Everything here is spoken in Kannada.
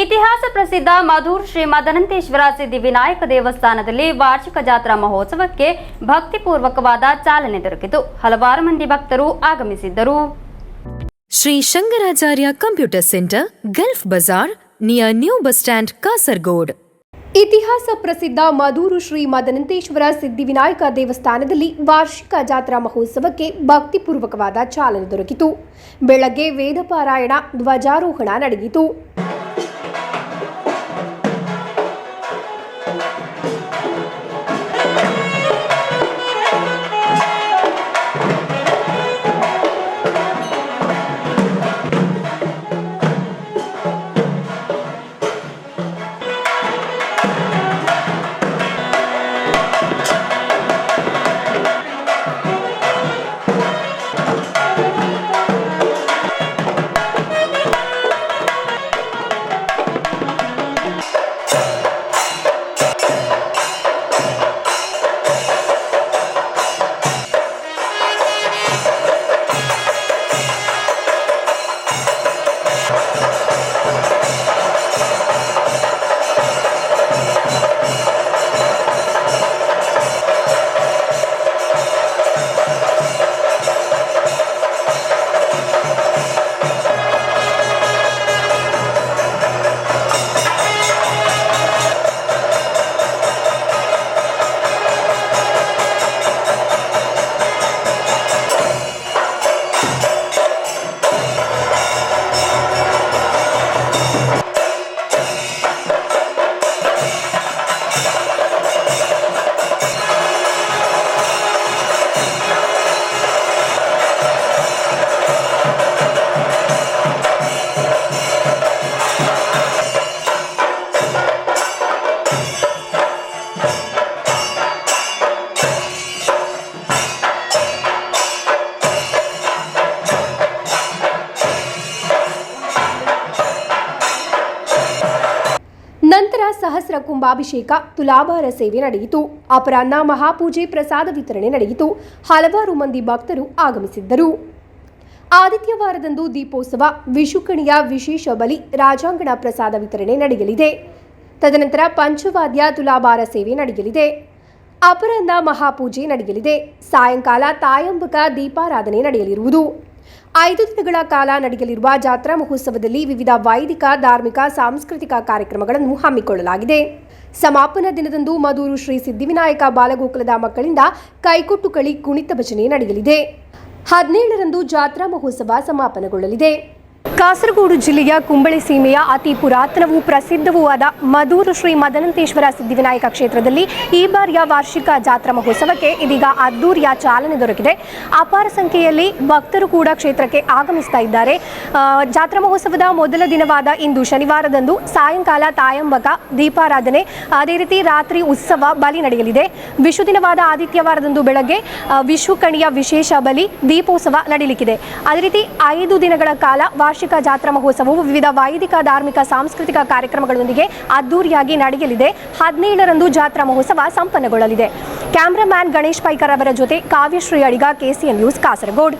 ಇತಿಹಾಸ ಪ್ರಸಿದ್ಧ ಮಧುರ್ ಶ್ರೀ ಮದನಂತೇಶ್ವರ ಸಿದ್ಧಿವಿನಾಯಕ ದೇವಸ್ಥಾನದಲ್ಲಿ ವಾರ್ಷಿಕ ಜಾತ್ರಾ ಮಹೋತ್ಸವಕ್ಕೆ ಭಕ್ತಿಪೂರ್ವಕವಾದ ಚಾಲನೆ ದೊರಕಿತು. ಹಲವಾರು ಮಂದಿ ಭಕ್ತರು ಆಗಮಿಸಿದ್ದರು. Shri Shankaracharya computer centre Gulf bazaar near new bus stand Kasaragod. ಇತಿಹಾಸ ಪ್ರಸಿದ್ಧ ಮಧೂರು ಶ್ರೀ ಮದನಂತೇಶ್ವರ ಸಿದ್ಧಿವಿನಾಯಕ ದೇವಸ್ಥಾನದಲ್ಲಿ ವಾರ್ಷಿಕ ಜಾತ್ರಾ ಮಹೋತ್ಸವಕ್ಕೆ ಭಕ್ತಿಪೂರ್ವಕವಾದ ಚಾಲನೆ ದೊರಕಿತು. ಬೆಳಗ್ಗೆ ವೇದಪಾರಾಯಣ ಧ್ವಜಾರೋಹಣ ನಡೆಯಿತು. ಸಹಸ್ರ ಕುಂಭಾಭಿಷೇಕ ತುಲಾಭಾರ ಸೇವೆ ನಡೆಯಿತು. ಅಪರಾಹ್ನ ಮಹಾಪೂಜೆ ಪ್ರಸಾದ ವಿತರಣೆ ನಡೆಯಿತು. ಹಲವಾರು ಮಂದಿ ಭಕ್ತರು ಆಗಮಿಸಿದ್ದರು. ಆದಿತ್ಯವಾರದಂದು ದೀಪೋತ್ಸವ, ವಿಶುಕಣಿಯ ವಿಶೇಷ ಬಲಿ, ರಾಜಾಂಗಣ ಪ್ರಸಾದ ವಿತರಣೆ ನಡೆಯಲಿದೆ. ತದನಂತರ ಪಂಚವಾದ್ಯ ತುಲಾಭಾರ ಸೇವೆ ನಡೆಯಲಿದೆ. ಅಪರಾಹ್ನ ಮಹಾಪೂಜೆ ನಡೆಯಲಿದೆ. ಸಾಯಂಕಾಲ ತಾಯಂಬಕ ದೀಪಾರಾಧನೆ ನಡೆಯಲಿರುವುದು. ಐದು ದಿನಗಳ ಕಾಲ ನಡೆಯಲಿರುವ ಜಾತ್ರಾ ಮಹೋತ್ಸವದಲ್ಲಿ ವಿವಿಧ ವೈದಿಕ, ಧಾರ್ಮಿಕ, ಸಾಂಸ್ಕೃತಿಕ ಕಾರ್ಯಕ್ರಮಗಳನ್ನು ಹಮ್ಮಿಕೊಳ್ಳಲಾಗಿದೆ. ಸಮಾಪನ ದಿನದಂದು ಮದೂರು ಶ್ರೀ ಸಿದ್ಧಿವಿನಾಯಕ ಬಾಲಗೋಕುಲದ ಮಕ್ಕಳಿಂದ ಕೈಕೊಟ್ಟು ಕಳಿ ಕುಣಿತ ಭಜನೆ ನಡೆಯಲಿದೆ. ಹದಿನೇಳರಂದು ಜಾತ್ರಾ ಮಹೋತ್ಸವ ಸಮಾಪನಗೊಳ್ಳಲಿದೆ. ಕಾಸರಗೋಡು ಜಿಲ್ಲೆಯ ಕುಂಬಳೆ ಸೀಮೆಯ ಅತಿ ಪುರಾತನವೂ ಪ್ರಸಿದ್ಧವೂ ಆದ ಮಧೂರು ಶ್ರೀ ಮದನಂತೇಶ್ವರ ಸಿದ್ಧಿವಿನಾಯಕ ಕ್ಷೇತ್ರದಲ್ಲಿ ಈ ಬಾರಿಯ ವಾರ್ಷಿಕ ಜಾತ್ರಾ ಮಹೋತ್ಸವಕ್ಕೆ ಇದೀಗ ಅದ್ದೂರಿಯ ಚಾಲನೆ ದೊರಕಿದೆ. ಅಪಾರ ಸಂಖ್ಯೆಯಲ್ಲಿ ಭಕ್ತರು ಕೂಡ ಕ್ಷೇತ್ರಕ್ಕೆ ಆಗಮಿಸ್ತಾ ಇದ್ದಾರೆ. ಜಾತ್ರಾ ಮಹೋತ್ಸವದ ಮೊದಲ ದಿನವಾದ ಇಂದು ಶನಿವಾರದಂದು ಸಾಯಂಕಾಲ ತಾಯಂಬಕ ದೀಪಾರಾಧನೆ, ಅದೇ ರೀತಿ ರಾತ್ರಿ ಉತ್ಸವ ಬಲಿ ನಡೆಯಲಿದೆ. ವಿಶು ದಿನವಾದ ಆದಿತ್ಯವಾರದಂದು ಬೆಳಗ್ಗೆ ವಿಶುಕಣಿಯ ವಿಶೇಷ ಬಲಿ ದೀಪೋತ್ಸವ ನಡೆಯಲಿಕ್ಕಿದೆ ಅದೇ ರೀತಿ ಐದು ದಿನಗಳ ಕಾಲ ವಾರ್ಷಿಕ ಜಾತ್ರಾ ಮಹೋತ್ಸವವು ವಿವಿಧ ವೈದಿಕ, ಧಾರ್ಮಿಕ, ಸಾಂಸ್ಕೃತಿಕ ಕಾರ್ಯಕ್ರಮಗಳೊಂದಿಗೆ ಅದ್ದೂರಿಯಾಗಿ ನಡೆಯಲಿದೆ. ಹದಿನೇಳರಂದು ಜಾತ್ರಾ ಮಹೋತ್ಸವ ಸಂಪನ್ನಗೊಳ್ಳಲಿದೆ. ಕ್ಯಾಮ್ರಾಮ್ಯಾನ್ ಗಣೇಶ್ ಪೈಕರ್ ಅವರ ಜೊತೆ ಕಾವ್ಯಶ್ರೀ ಅಡಿಗ ಕೆಸಿಎನ್ ನ್ಯೂಸ್, ಕಾಸರಗೋಡ್.